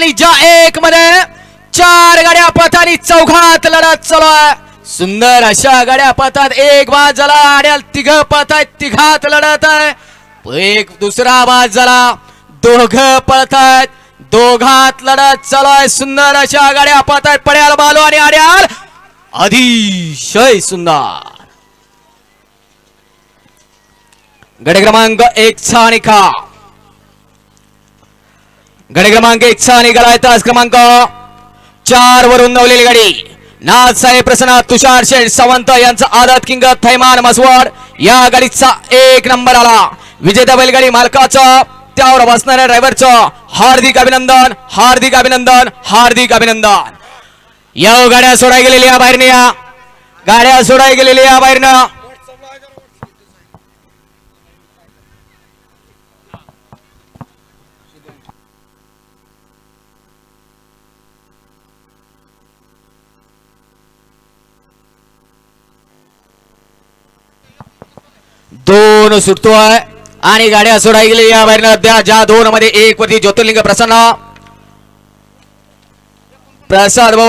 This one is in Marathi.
आणि ज्या एक मध्ये. चार गाड्या पथानी चौघात लढत चालू आहे. सुंदर अशा गाड्या पथात एक बाद झाला आणि तिघ पथ आहे तिघात लढत आहे. एक दुसरा बाद झाला. दोघ पळत आहेत दोघात लढत चालू आहे. सुंदर अशा गाड्या पळत आहेत. पड्याल बालू आणि आड्याल अतिशय सुंदर. गड क्रमांक एक साणी खा गडी क्रमांक एक चा निघालाय तास क्रमांक चार वरून नवलेली गाडी. नाथ साहेब प्रसन्न तुषार शेठ सावंत यांचा आदत किंग थैमान मसवड या गाडीचा एक नंबर आला. विजेता बैलगाडी मालकाचं त्यावर बसणाऱ्या ड्रायव्हरचं हार्दिक अभिनंदन हार्दिक अभिनंदन हार्दिक अभिनंदन. या गाड्या सोडाय गेलेल्या बाहेरने या. गाड्या सोडाय गेलेल्या बाहेरनं. दोन सुटतोय आणि गाड्या सोडाय गेली या बाहेर त्या ज्या दोन मध्ये एक वरती ज्योतिर्लिंग प्रसन्न. प्रसाद बाबा